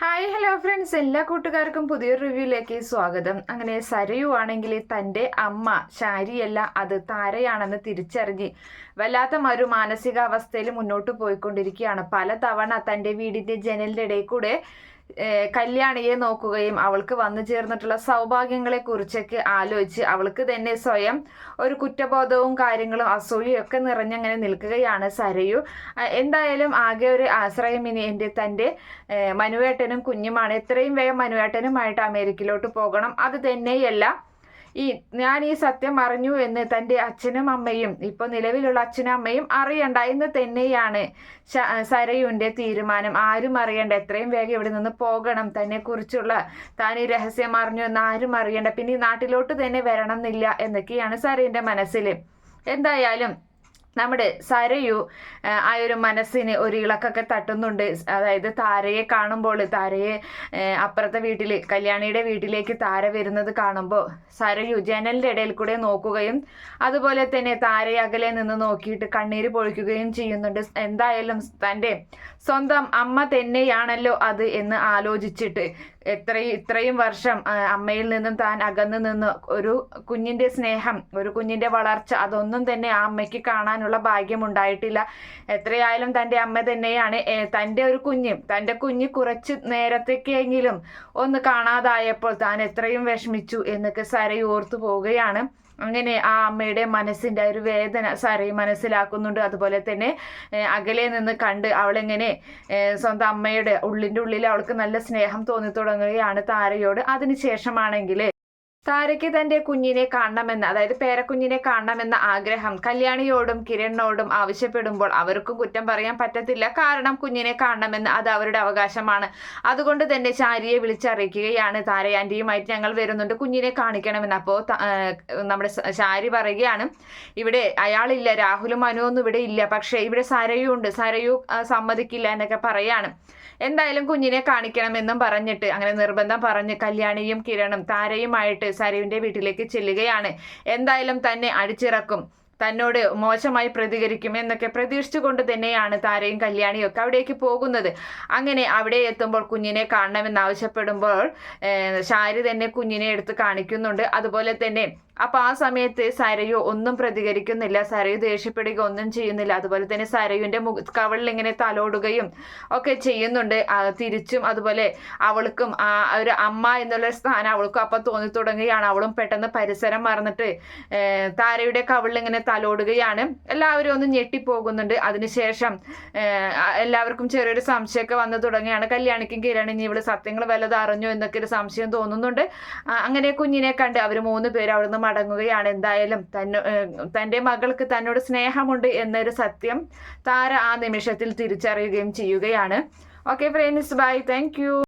Hi hello friends എല്ലാ കൂട്ടുകാർക്കും പുതിയൊരു റിവ്യൂയിലേക്ക് സ്വാഗതം. അങ്ങനെ സരയു ആണെങ്കിൽ തന്റെ അമ്മ ശാരിയല്ല അത് താരയാണെന്ന് തിരിച്ചറിഞ്ഞ് വല്ലാത്ത ഒരു മാനസികാവസ്ഥയിൽ മുന്നോട്ട് പോയിക്കൊണ്ടിരിക്കുകയാണ്. പല തവണ തന്റെ വീടിന്റെ ജനലിന്റെ ഇടയിൽ കൂടെ കല്യാണിയെ നോക്കുകയും അവൾക്ക് വന്നു ചേർന്നിട്ടുള്ള സൗഭാഗ്യങ്ങളെ കുറിച്ചൊക്കെ ആലോചിച്ച് അവൾക്ക് തന്നെ സ്വയം ഒരു കുറ്റബോധവും കാര്യങ്ങളും അസൂയയും ഒക്കെ നിറഞ്ഞങ്ങനെ നിൽക്കുകയാണ് സരയു. എന്തായാലും ആകെ ഒരു ആശ്രയം ഇനി എന്റെ തന്റെ മനുവേട്ടനും കുഞ്ഞുമാണ്. എത്രയും വേഗം മനുവേട്ടനുമായിട്ട് അമേരിക്കയിലോട്ട് പോകണം. അത് തന്നെയല്ല ഈ ഞാൻ ഈ സത്യം അറിഞ്ഞു എന്ന് തന്റെ അച്ഛനും അമ്മയും ഇപ്പൊ നിലവിലുള്ള അച്ഛനും അമ്മയും അറിയണ്ട. എന്ന് തന്നെയാണ് സരയുന്റെ തീരുമാനം. ആരും അറിയണ്ട. എത്രയും വേഗം ഇവിടെ നിന്ന് പോകണം. തന്നെ കുറിച്ചുള്ള താൻ ഈ രഹസ്യം അറിഞ്ഞു എന്ന് ആരും അറിയണ്ട. പിന്നെ ഈ നാട്ടിലോട്ട് തന്നെ വരണം എന്നില്ല എന്നൊക്കെയാണ് സരയുടെ മനസ്സിൽ. എന്തായാലും നമ്മുടെ സരയു ആ ഒരു മനസ്സിന് ഒരു ഇളക്കൊക്കെ തട്ടുന്നുണ്ട്. അതായത് താരയെ കാണുമ്പോൾ താരയെ അപ്പുറത്തെ വീട്ടിൽ കല്യാണിയുടെ വീട്ടിലേക്ക് താര വരുന്നത് കാണുമ്പോൾ സരയു ജനലിന്റെ ഇടയിൽ കൂടെ നോക്കുകയും അതുപോലെ തന്നെ താരയെ അകലെ നിന്ന് നോക്കിയിട്ട് കണ്ണീര് പൊഴിക്കുകയും ചെയ്യുന്നുണ്ട്. എന്തായാലും തന്റെ സ്വന്തം അമ്മ തന്നെയാണല്ലോ അത് എന്ന് ആലോചിച്ചിട്ട് എത്രയും ഇത്രയും വർഷം അമ്മയിൽ നിന്നും താൻ അകന്നു നിന്ന് ഒരു കുഞ്ഞിന്റെ സ്നേഹം ഒരു കുഞ്ഞിന്റെ വളർച്ച അതൊന്നും തന്നെ ആ അമ്മയ്ക്ക് കാണാനുള്ള ഭാഗ്യം ഉണ്ടായിട്ടില്ല. എത്രയായാലും തന്റെ അമ്മ തന്നെയാണ് തന്റെ ഒരു കുഞ്ഞ് തന്റെ കുഞ്ഞ് കുറച്ച് നേരത്തേക്കെങ്കിലും ഒന്ന് കാണാതായപ്പോൾ താൻ എത്രയും വിഷമിച്ചു എന്നൊക്കെ സരയോർത്തു പോവുകയാണ്. അങ്ങനെ ആ അമ്മയുടെ മനസ്സിന്റെ ഒരു വേദന സാറി മനസ്സിലാക്കുന്നുണ്ട്. അതുപോലെ തന്നെ അകലെ നിന്ന് കണ്ട് അവളെങ്ങനെ സ്വന്തം അമ്മയുടെ ഉള്ളിന്റെ ഉള്ളിൽ അവൾക്ക് നല്ല സ്നേഹം തോന്നി തുടങ്ങുകയാണ് താരയോട്. അതിനുശേഷമാണെങ്കിൽ താരയ്ക്ക് തന്റെ കുഞ്ഞിനെ കാണണമെന്ന് അതായത് പേരക്കുഞ്ഞിനെ കാണണമെന്ന ആഗ്രഹം കല്യാണിയോടും കിരണിനോടും ആവശ്യപ്പെടുമ്പോൾ അവർക്കും കുറ്റം പറയാൻ പറ്റത്തില്ല. കാരണം കുഞ്ഞിനെ കാണണമെന്ന് അത് അവരുടെ അവകാശമാണ്. അതുകൊണ്ട് തന്നെ ശാരിയെ വിളിച്ചറിയിക്കുകയാണ് താരയാന്റിയുമായിട്ട് ഞങ്ങൾ വരുന്നുണ്ട്. കുഞ്ഞിനെ കാണിക്കണമെന്ന് അപ്പോൾ നമ്മുടെ ശാരി പറയുകയാണ്. ഇവിടെ അയാളില്ല രാഹുലും മനുവൊന്നും ഇവിടെ ഇല്ല. പക്ഷേ ഇവിടെ സരയു ഉണ്ട്. സരയു സമ്മതിക്കില്ല എന്നൊക്കെ പറയാണ്. എന്തായാലും കുഞ്ഞിനെ കാണിക്കണമെന്നും പറഞ്ഞിട്ട് അങ്ങനെ നിർബന്ധം പറഞ്ഞ് കല്യാണിയും കിരണും താരയുമായിട്ട് സരുവിന്റെ വീട്ടിലേക്ക് ചെല്ലുകയാണ്. എന്തായാലും തന്നെ അടിച്ചിറക്കും. തന്നോട് മോശമായി പ്രതികരിക്കും എന്നൊക്കെ പ്രതീക്ഷിച്ചുകൊണ്ട് തന്നെയാണ് താരയും കല്യാണിയും ഒക്കെ അവിടേക്ക് പോകുന്നത്. അങ്ങനെ അവിടെ എത്തുമ്പോൾ കുഞ്ഞിനെ കാണണമെന്ന് ആവശ്യപ്പെടുമ്പോൾ ഷാരി തന്നെ കുഞ്ഞിനെ എടുത്ത് കാണിക്കുന്നുണ്ട്. അതുപോലെ തന്നെ അപ്പൊ ആ സമയത്ത് സരയു ഒന്നും പ്രതികരിക്കുന്നില്ല. സരയു ദേഷ്യപ്പെടുക ഒന്നും ചെയ്യുന്നില്ല. അതുപോലെ തന്നെ സരയുവിന്റെ മുഖ കവളിൽ ഇങ്ങനെ തലോടുകയും ഒക്കെ ചെയ്യുന്നുണ്ട്. തിരിച്ചും അതുപോലെ അവൾക്കും ആ ഒരു അമ്മ എന്നുള്ള സ്ഥാനം അവൾക്കും അപ്പൊ തോന്നി തുടങ്ങുകയാണ്. അവളും പെട്ടെന്ന് പരിസരം മറന്നിട്ട് താരയുടെ കവളിൽ ഇങ്ങനെ തലോടുകയാണ്. എല്ലാവരും ഒന്ന് ഞെട്ടിപ്പോകുന്നുണ്ട്. അതിനുശേഷം എല്ലാവർക്കും ചെറിയൊരു സംശയമൊക്കെ വന്നു തുടങ്ങിയാണ് കല്യാണിക്കും കിരണിന് ഇവൾ സത്യങ്ങൾ വല്ലത് അറിഞ്ഞു എന്നൊക്കെ ഒരു സംശയം തോന്നുന്നുണ്ട്. അങ്ങനെ കുഞ്ഞിനെ കണ്ട് അവർ മൂന്ന് പേര് അവിടുന്ന് മടങ്ങുകയാണ്. എന്തായാലും തന്റെ തന്റെ മകൾക്ക് തന്നോട് സ്നേഹമുണ്ട് എന്നൊരു സത്യം താര ആ നിമിഷത്തിൽ തിരിച്ചറിയുകയും ചെയ്യുകയാണ്. Okay friends bye thank